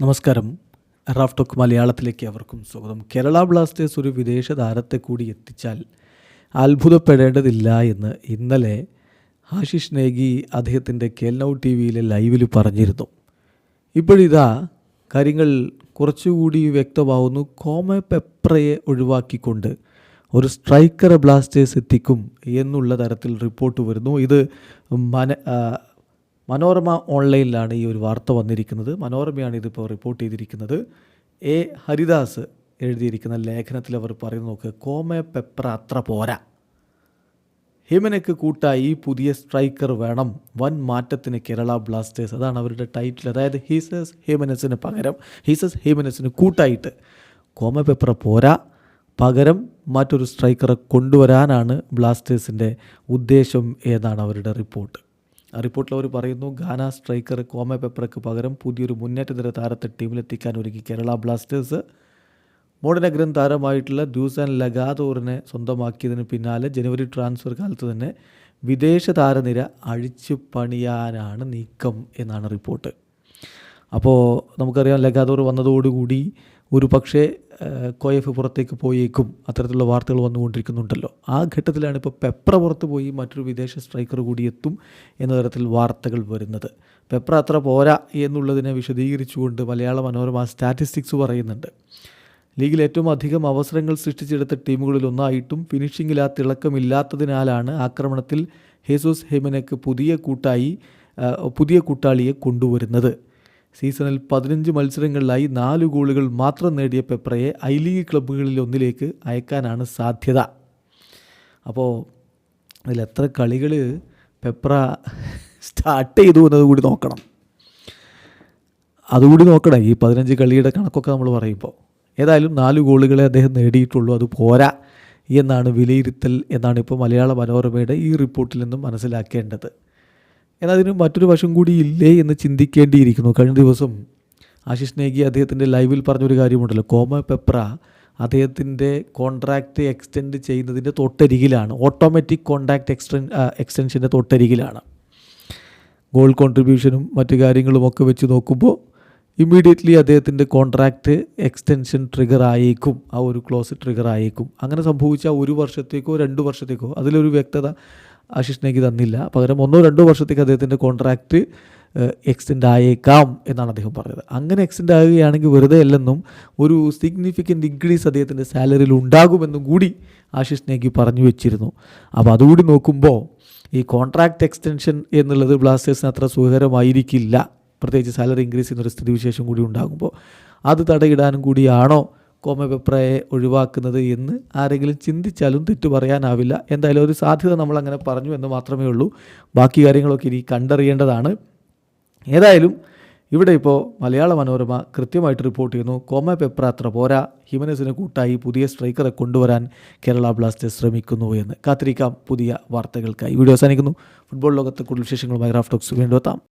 നമസ്കാരം. Raf talk മലയാളത്തിലേക്ക് അവർക്കും സ്വാഗതം. കേരള ബ്ലാസ്റ്റേഴ്സ് ഒരു വിദേശ താരത്തെ കൂടി എത്തിച്ചാൽ അത്ഭുതപ്പെടേണ്ടതില്ല എന്ന് ഇന്നലെ ആശിഷ് നേഗി അദ്ദേഹത്തിന്റെ കേൽനൗ ടി വിയിലെ ലൈവിൽ പറഞ്ഞിരുന്നു. ഇപ്പോഴിതാ കാര്യങ്ങൾ കുറച്ചുകൂടി വ്യക്തമാവുന്നു. കോമ പെപ്രയെ ഒഴിവാക്കിക്കൊണ്ട് ഒരു സ്ട്രൈക്കറെ ബ്ലാസ്റ്റേഴ്സ് എത്തിക്കും എന്നുള്ള തരത്തിൽ റിപ്പോർട്ട് വരുന്നു. ഇത് മന മനോരമ ഓൺലൈനിലാണ് ഈ ഒരു വാർത്ത വന്നിരിക്കുന്നത്. മനോരമയാണ് ഇതിപ്പോൾ റിപ്പോർട്ട് ചെയ്തിരിക്കുന്നത്. എ. ഹരിദാസ് എഴുതിയിരിക്കുന്ന ലേഖനത്തിൽ അവർ പറയുന്നു നോക്ക് കോമ പെപ്ര അത്ര പോരാ. ഹിമനക്ക് കൂട്ടായി പുതിയ സ്ട്രൈക്കർ വേണം. വൻ മാറ്റത്തിന് കേരള ബ്ലാസ്റ്റേഴ്സ്. അതാണ് അവരുടെ ടൈറ്റിൽ. അതായത് ഹീസസ് ഹേമനസിന് പകരം ഹീസസ് ഹേമനസിന് കൂട്ടായിട്ട്. കോമ പെപ്ര പോരാ. പകരം മറ്റൊരു സ്ട്രൈക്കറെ കൊണ്ടുവരാനാണ് ബ്ലാസ്റ്റേഴ്സിന്റെ ഉദ്ദേശം എന്നാണ് അവരുടെ റിപ്പോർട്ട്. റിപ്പോർട്ടിൽ അവർ പറയുന്നു ഗാന സ്ട്രൈക്കർ കോമ പെപ്പർക്ക് പകരം പുതിയൊരു മുന്നേറ്റ നിര താരത്തെ ടീമിലെത്തിക്കാൻ ഒരുങ്ങി കേരള ബ്ലാസ്റ്റേഴ്സ്. മോഡനഗ്രം താരമായിട്ടുള്ള ഡ്യൂസൻ ലഗാദോറിനെ സ്വന്തമാക്കിയതിന് പിന്നാലെ ജനുവരി ട്രാൻസ്ഫർ കാലത്ത് തന്നെ വിദേശ താരനിര അഴിച്ചു പണിയാനാണ് നീക്കം എന്നാണ് റിപ്പോർട്ട്. അപ്പോൾ നമുക്കറിയാം ലഗാദോർ വന്നതോടുകൂടി ഒരു പക്ഷേ കോയഫ് പുറത്തേക്ക് പോയേക്കും. അത്തരത്തിലുള്ള വാർത്തകൾ വന്നുകൊണ്ടിരിക്കുന്നുണ്ടല്ലോ. ആ ഘട്ടത്തിലാണ് ഇപ്പോൾ പെപ്ര പുറത്ത് പോയി മറ്റൊരു വിദേശ സ്ട്രൈക്കർ കൂടി എത്തും എന്ന തരത്തിൽ വാർത്തകൾ വരുന്നത്. പെപ്ര അത്ര പോരാ എന്നുള്ളതിനെ വിശദീകരിച്ചുകൊണ്ട് മലയാള മനോരമ സ്റ്റാറ്റിസ്റ്റിക്സ് പറയുന്നുണ്ട്. ലീഗിൽ ഏറ്റവും അധികം അവസരങ്ങൾ സൃഷ്ടിച്ചെടുത്ത ടീമുകളിൽ ഒന്നായിട്ടും ഫിനിഷിങ്ങിൽ ആ തിളക്കമില്ലാത്തതിനാലാണ് ആക്രമണത്തിൽ ഹേസൂസ് ഹെമനക്ക് പുതിയ കൂട്ടായി പുതിയ കൂട്ടാളിയെ കൊണ്ടുവരുന്നത്. സീസണിൽ പതിനഞ്ച് മത്സരങ്ങളിലായി നാല് ഗോളുകൾ മാത്രം നേടിയ പെപ്രയെ ഐ ലീഗ് ക്ലബ്ബുകളിൽ ഒന്നിലേക്ക് അയക്കാനാണ് സാധ്യത. അപ്പോൾ അതിൽ എത്ര കളികൾ പെപ്ര സ്റ്റാർട്ട് ചെയ്തു എന്നത് കൂടി നോക്കണം. അതുകൂടി നോക്കണം ഈ പതിനഞ്ച് കളിയുടെ കണക്കൊക്കെ നമ്മൾ പറയുമ്പോൾ. ഏതായാലും നാല് ഗോളുകളെ അദ്ദേഹം നേടിയിട്ടുള്ളൂ അത് പോരാ എന്നാണ് വിലയിരുത്തൽ എന്നാണ് ഇപ്പോൾ മലയാള മനോരമയുടെ ഈ റിപ്പോർട്ടിൽ നിന്നും മനസ്സിലാക്കേണ്ടത്. എന്നാൽ അതിന് മറ്റൊരു വശം കൂടി ഇല്ലേ എന്ന് ചിന്തിക്കേണ്ടിയിരിക്കുന്നു. കഴിഞ്ഞ ദിവസം ആശിഷ് നേഗി അദ്ദേഹത്തിന്റെ ലൈവിൽ പറഞ്ഞൊരു കാര്യമുണ്ടല്ലോ. കോമ പെപ്ര അദ്ദേഹത്തിന്റെ കോൺട്രാക്റ്റ് എക്സ്റ്റെൻഡ് ചെയ്യുന്നതിന്റെ തൊട്ടരികിലാണ്. ഓട്ടോമാറ്റിക് കോൺട്രാക്റ്റ് എക്സ്റ്റൻ എക്സ്റ്റൻഷന്റെ തൊട്ടരികിലാണ്. ഗോൾ കോൺട്രിബ്യൂഷനും മറ്റു കാര്യങ്ങളും ഒക്കെ വെച്ച് നോക്കുമ്പോൾ ഇമ്മീഡിയറ്റ്ലി അദ്ദേഹത്തിന്റെ കോൺട്രാക്റ്റ് എക്സ്റ്റൻഷൻ ട്രിഗർ ആയേക്കും ആ ഒരു ക്ലോസ് ട്രിഗർ ആയേക്കും അങ്ങനെ സംഭവിച്ചാൽ ഒരു വർഷത്തേക്കോ രണ്ട് വർഷത്തേക്കോ അതിലൊരു വ്യക്തത ആശിഷ് നേഗി തന്നില്ല. പകരം ഒന്നോ രണ്ടോ വർഷത്തേക്ക് അദ്ദേഹത്തിന്റെ കോൺട്രാക്റ്റ് എക്സ്റ്റെൻഡ് ആയേക്കാം എന്നാണ് അദ്ദേഹം പറഞ്ഞത്. അങ്ങനെ എക്സ്റ്റെൻഡ് ആകുകയാണെങ്കിൽ വെറുതെ അല്ലെന്നും ഒരു സിഗ്നിഫിക്കന്റ് ഇൻക്രീസ് അദ്ദേഹത്തിന്റെ സാലറിയിൽ ഉണ്ടാകുമെന്നും കൂടി ആശിഷ് നേഗി പറഞ്ഞു വെച്ചിരുന്നു. അപ്പോൾ അതുകൂടി നോക്കുമ്പോൾ ഈ കോൺട്രാക്റ്റ് എക്സ്റ്റൻഷൻ എന്നുള്ളത് ബ്ലാസ്റ്റേഴ്സിന് അത്ര സുഖകരമായിരിക്കില്ല. പ്രത്യേകിച്ച് സാലറി ഇൻക്രീസ് ചെയ്യുന്നൊരു സ്ഥിതിവിശേഷം കൂടി ഉണ്ടാകുമ്പോൾ. അത് തടയിടാനും കൂടിയാണോ? കോമ പെപ്രയെ ഒഴിവാക്കുന്നത് എന്ന് ആരെങ്കിലും ചിന്തിച്ചാലും തെറ്റു പറയാനാവില്ല. എന്തായാലും ഒരു സാധ്യത നമ്മൾ അങ്ങനെ പറഞ്ഞു എന്ന് മാത്രമേ ഉള്ളൂ. ബാക്കി കാര്യങ്ങളൊക്കെ ഇനി കണ്ടറിയേണ്ടതാണ്. ഏതായാലും ഇവിടെ ഇപ്പോൾ മലയാള മനോരമ കൃത്യമായിട്ട് റിപ്പോർട്ട് ചെയ്യുന്നു. കോമ പെപ്ര അത്ര പോരാ. ഹിമനസിന് കൂട്ടായി പുതിയ സ്ട്രൈക്കറെ കൊണ്ടുവരാൻ കേരള ബ്ലാസ്റ്റേഴ്സ് ശ്രമിക്കുന്നു എന്ന്. കാത്തിരിക്കാം പുതിയ വാർത്തകൾക്കായി. വീഡിയോ അവസാനിക്കുന്നു. ഫുട്ബോൾ ലോകത്തെ കൂടുതൽ വിശേഷങ്ങളുമായി റാഫ്റ്റോക്സ് വീണ്ടും എത്താം.